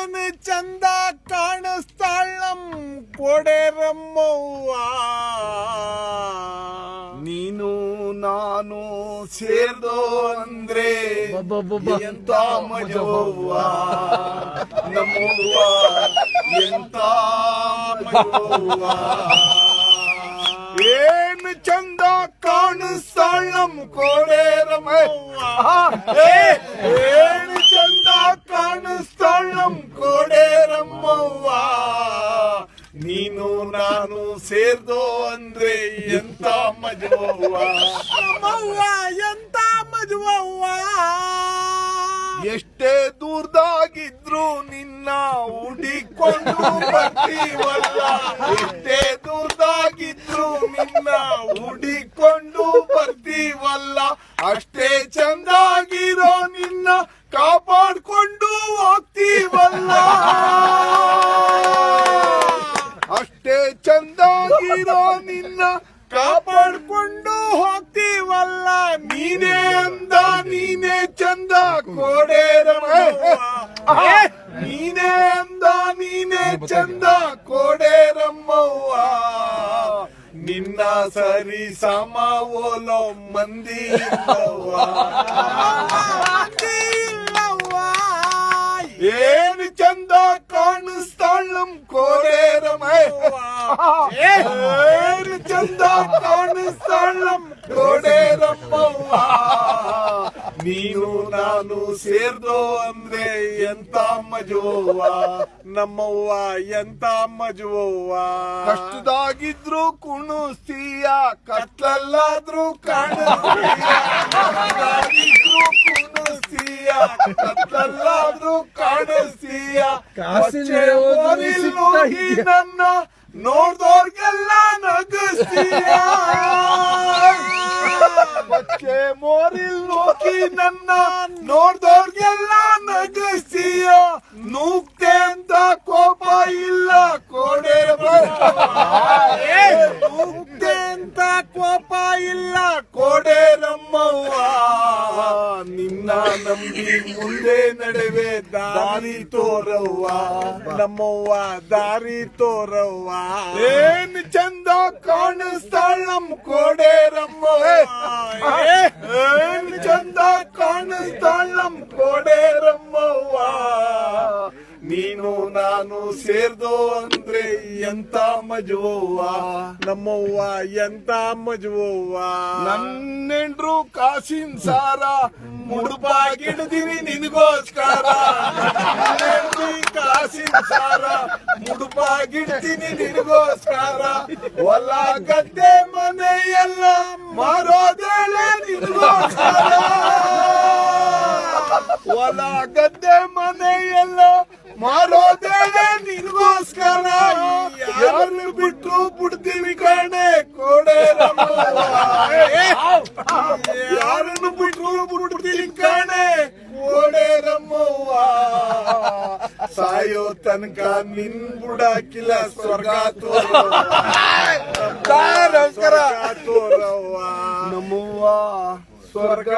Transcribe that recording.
ಏನ್ ಚಂದ ಕಾಣಿಸ್ತಾಳ್ ಕೊಡೆರಮ್ಮವ್ವ. ನೀನು ನಾನು ಸೇರ್ದೋ ಅಂದ್ರೆ ಎಂತ ಮಜವ್ವ? ನಮ್ಮವ್ವ ಎಂತ ಮಜವ್ವ? ಏನ್ ಚಂದ ಕಾಣಿಸ್ತಾಳ್ ಕೊಡೆರಮ್ಮವ್ವ? ಏನ್ ಸೇರ್ದೋ ಅಂದ್ರೆ ಎಂತ ಮಜವವ್ವ ನಮ್ಮವ್ವ ಎಂತ ಮಜವವ್ವ ಎಷ್ಟೇ ದೂರದಾಗಿದ್ರು ನಿನ್ನ ಹುಡಿಕೊಂಡು ಬರ್ತೀವಲ್ಲ. ಎಷ್ಟೇ ಚಂದಾಗಿರೋ ನಿನ್ನ ಕಾಪಾಡ್ಕೊಂಡು ಹೋಗ್ತೀವಲ್ಲ? ನೀನೇ ಅಂದ ನೀನೇ ಚಂದ ಕೋಡೆ ನೀನೇ ಅಂದ ನೀನೇ ಚಂದ ಕೋಡೇರಮ್ಮವ್ವ. ನಿನ್ನ ಸರಿ ಸಮ ಓಲೋ ಮಂದಿ. ಏನು ಚಂದ ಕಾಣಿಸ್ತಾಳ ನಮ್ ಕೋಡೇರಮ್ಮವ್ವ ಏನು ಚಂದ ಕಾಣಿಸ್ತಾಳ್ ನೀನು ನಾನು ಸೇರ್ದೋ ಅಂದ್ರೆ ಎಂತ ಮಜುವವ್ವ ನಮ್ಮವ್ವ ಎಂತ ಮಜುವವ್ವ ಕಷ್ಟದಾಗಿದ್ರು ಕುಣಿಸ್ತೀಯ ಕತ್ಲಲ್ಲಾದ್ರು ಕಾಣಿಸ್ತೀಯ. ಕುಣಿಸ್ತೀಯ ಕತ್ಲಲ್ಲಾದ್ರೂ ಕಾಣಿಸ್ತೀಯ. ಕಾಸಿನ ನನ್ನ ನೋಡ್ದೋರ್ಗೆಲ್ಲ ನಗಿಸ್ತೀಯ? ಬಚ್ಚೆ ಮೋರಿಲ್ ನೋಕಿ ನನ್ನ ನೋಡ್ದೋರ್ಗೆಲ್ಲ ನಗಿಸ್ತೀಯ? ನೂಕ್ತೆ ಅಂತ ಕೋಪ ಇಲ್ಲ ಕೋಡೆ ನೂಕ್ತೆ ಅಂತ ಕೋಪ ಇಲ್ಲ. ಕೋಡೆ ನಮ್ಮವ್ವ. ನಿನ್ನ ನಂಬಿ ಮುಂದೆ ನಡುವೆ ದಾರಿ ತೋರವ್ವ. ನಮ್ಮವ್ವ ದಾರಿ ತೋರವ್ವ. ಏನ್ ಚಂದ ಕಾಣಿಸ್ತಾಳ ನಮ್ ಕೋಡೇರಮ್ಮ ನೀನು ಸೇರ್ದೋ ಅಂದ್ರೆ ಎಂತ ಮಜುವವ್ವ? ನಮ್ಮವ್ವ ಎಂತ ಮಜುವವ್ವ? ನನ್ನೆಂಡ್ರು ಕಾಸಿನ ಸಾರ, ಮುಡುಪಾಗಿಡ್ದಿನಿ ನಿನಗೋಸ್ಕರ. ಕಾಸಿನ ಸಾರ ಮುಡುಪಾಗಿಡ್ತೀನಿ ನಿನಗೋಸ್ಕರ. ಹೊಲ, ಗದ್ದೆ, ಮನೆ ಎಲ್ಲ ಮಾರೋದೇಳೆ ನಿನಗೋಸ್ಕರ. ಹೊಲ, ಗದ್ದೆ, ಮನೆ ಎಲ್ಲ ಮಾರೋದೇಳೆ ನಿನಗೋಸ್ಕರ? ಯಾರನ್ನು ಬಿಟ್ಟು ಬಿಡ್ತೀವಿ ಕಣೆ, ಕೋಡೆ ಯಾರನ್ನು ಬಿಟ್ಟು ಬಿಡ್ತೀವಿ ಕಣೆ, ಕೋಡೆ ರಮ್ಮವ್ವ ಸಾಯೋ ತನಕ ನಿನ್ ಬುಡಾಕಿಲ್ಲ. ಸ್ವರ್ಗ ತೋರವ್ವ. ನಮ್ಮವ್ವ ಸ್ವರ್ಗ.